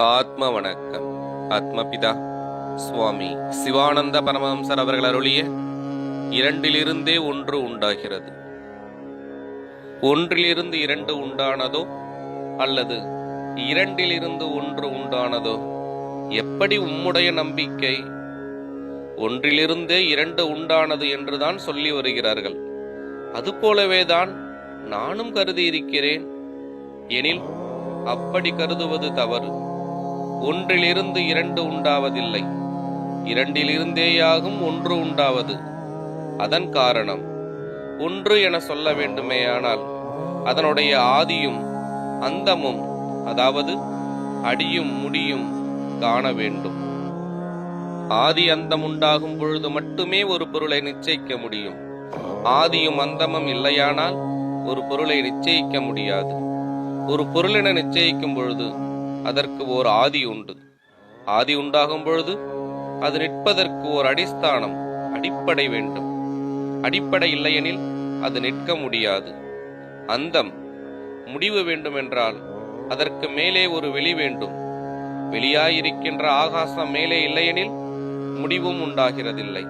ஆத்ம வணக்கம் ஆத்மபிதா. சுவாமி சிவானந்த பரமஹம்சர் அவர்கள் அருளிய இரண்டிலிருந்தே ஒன்று உண்டாகிறது. ஒன்றிலிருந்து இரண்டு உண்டானதோ அல்லது இரண்டிலிருந்து ஒன்று உண்டானதோ எப்படி உம்முடைய நம்பிக்கை? ஒன்றிலிருந்தே இரண்டு உண்டானது என்றுதான் சொல்லி வருகிறார்கள். அதுபோலவேதான் நானும் கருதி இருக்கிறேன் எனில் அப்படி கருதுவது தவறு. ஒன்றிலிருந்து இரண்டு உண்டாவதில்லை. இரண்டிலிருந்தேயாகும் ஒன்று உண்டாவது. அதன் காரணம் ஒன்று என சொல்ல வேண்டுமேயானால் அதனுடைய ஆதியும் அந்தமும் அதாவது அடியும் முடியும் காண வேண்டும். ஆதி அந்தம் உண்டாகும் பொழுது மட்டுமே ஒரு பொருளை நிச்சயிக்க முடியும். ஆதியும் அந்தமும் இல்லையானால் ஒரு பொருளை நிச்சயிக்க முடியாது. ஒரு பொருளின நிச்சயிக்கும் பொழுது அதற்கு ஓர் ஆதி உண்டு. ஆதி உண்டாகும் பொழுது அது நிற்பதற்கு ஓர் அடிஸ்தானம் அடிப்படை வேண்டும். அடிப்படை இல்லையெனில் அது நிற்க முடியாது. அந்தம் முடிவு வேண்டுமென்றால் அதற்கு மேலே ஒரு வெளி வேண்டும். வெளியாயிருக்கின்ற ஆகாசம் மேலே இல்லையெனில் முடிவும் உண்டாகிறதில்லை.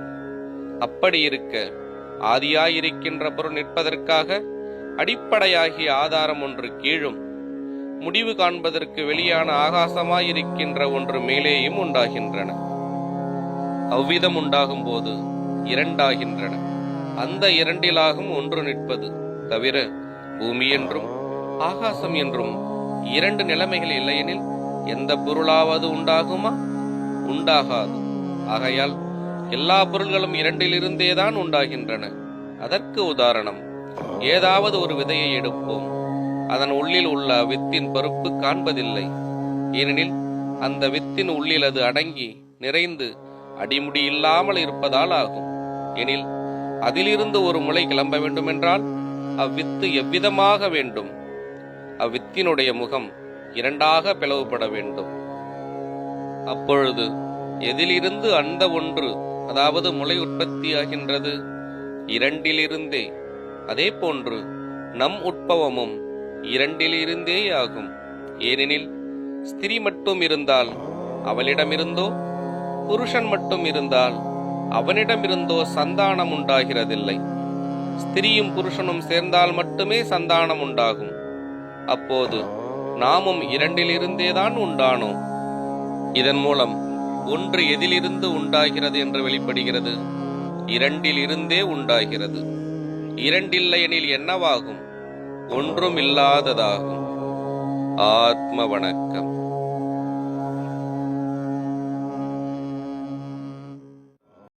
அப்படி இருக்க ஆதியாயிருக்கின்ற பொருள் நிற்பதற்காக அடிப்படையாகிய ஆதாரம் ஒன்று கீழும். முடிவு காண்பதற்கு வெளியான ஆகாசமாயிருக்கின்ற ஒன்று மேலேயும் உண்டாகின்றன. அவ்விதம் உண்டாகும் போது இரண்டாகின்றன. அந்த இரண்டிலாகும் ஒன்று நிற்பது. தவிர பூமி என்றும் ஆகாசம் என்றும் இரண்டு நிலைமைகள் இல்லையெனில் எந்த பொருளாவது உண்டாகுமா? உண்டாகாது. ஆகையால் எல்லா பொருள்களும் இரண்டிலிருந்தேதான் உண்டாகின்றன. அதற்கு உதாரணம் ஏதாவது ஒரு விதையை எடுப்போம். அதன் உள்ளில் உள்ள வித்தின் பருப்பு காண்பதில்லை. ஏனெனில் அந்த வித்தின் உள்ளில் அது அடங்கி நிறைந்து அடிமுடி இல்லாமல் இருப்பதால் ஆகும். எனில் அதிலிருந்து ஒரு முளை கிளம்ப வேண்டுமென்றால் அவ்வித்து எவ்விதமாக வேண்டும்? அவ்வித்தினுடைய முகம் இரண்டாக பிளவுபட வேண்டும். அப்பொழுது எதிலிருந்து அந்த ஒன்று அதாவது முளை உற்பத்தியாகின்றது இரண்டிலிருந்தே. அதே போன்று நம் உட்பவமும் இரண்டிலிருந்தே ஆகும். ஏனெனில் ஸ்திரீ மட்டும் இருந்தால் அவளிடமிருந்தோ புருஷன் மட்டும் இருந்தால் அவனிடமிருந்தோ சந்தானம் உண்டாகிறதில்லை. ஸ்திரீயும் புருஷனும் சேர்ந்தால் மட்டுமே சந்தானம் உண்டாகும். அப்போது நாமும் இரண்டிலிருந்தேதான் உண்டானோம். இதன் மூலம் ஒன்று எதிலிருந்து உண்டாகிறது என்று வெளிப்படுகிறது இரண்டிலிருந்தே உண்டாகிறது. இரண்டில்லையெனில் என்னவாகும்? ஒன்றும் இல்லாததாகும் ஆத்ம வணக்கம்